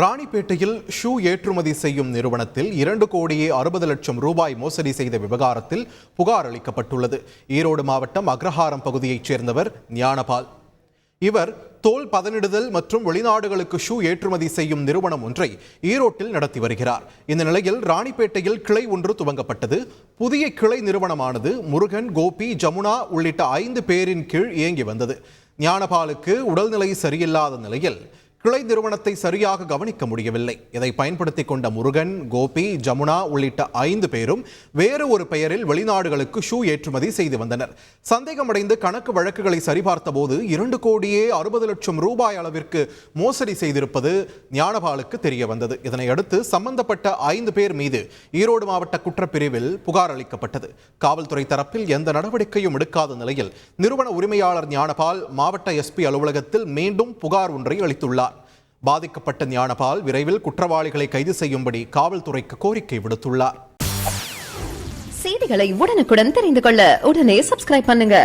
ராணிப்பேட்டையில் shoe ஏற்றுமதி செய்யும் நிறுவனத்தில் இரண்டு கோடியே அறுபது லட்சம் ரூபாய் மோசடி செய்த விவகாரத்தில் புகார் அளிக்கப்பட்டுள்ளது. ஈரோடு மாவட்டம் அக்ரஹாரம் பகுதியைச் சேர்ந்தவர் ஞானபால். இவர் தோல் பதனிடுதல் மற்றும் வெளிநாடுகளுக்கு ஷூ ஏற்றுமதி செய்யும் நிறுவனம் ஒன்றை ஈரோட்டில் நடத்தி வருகிறார். இந்த நிலையில் ராணிப்பேட்டையில் கிளை ஒன்று துவங்கப்பட்டது. புதிய கிளை நிறுவனமானது முருகன் கோபி ஜமுனா உள்ளிட்ட ஐந்து பேரின் கீழ் இயங்கி வந்தது. ஞானபாலுக்கு உடல்நிலை சரியில்லாத நிலையில் கிளை நிறுவனத்தை சரியாக கவனிக்க முடியவில்லை. இதை பயன்படுத்திக் கொண்ட முருகன் கோபி ஜமுனா உள்ளிட்ட ஐந்து பேரும் வேறு ஒரு பெயரில் வெளிநாடுகளுக்கு ஷூ ஏற்றுமதி செய்து வந்தனர். சந்தேகமடைந்து கணக்கு வழக்குகளை சரிபார்த்த போது இரண்டு கோடியே அறுபது லட்சம் ரூபாய் அளவிற்கு மோசடி செய்திருப்பது ஞானபாலுக்கு தெரிய வந்தது இதனையடுத்து சம்பந்தப்பட்ட ஐந்து பேர் மீது ஈரோடு மாவட்ட குற்றப்பிரிவில் புகார் அளிக்கப்பட்டது. காவல்துறை தரப்பில் எந்த நடவடிக்கையும் எடுக்காத நிலையில் நிறுவன உரிமையாளர் ஞானபால் மாவட்ட எஸ்பி அலுவலகத்தில் மீண்டும் புகார் ஒன்றை அளித்துள்ளார். பாதிக்கப்பட்ட ஞானபால் விரைவில் குற்றவாளிகளை கைது செய்யும்படி காவல்துறைக்கு கோரிக்கை விடுத்துள்ளார். செய்திகளை உடனுக்குடன் தெரிந்து கொள்ள உடனே சப்ஸ்கிரைப் பண்ணுங்க.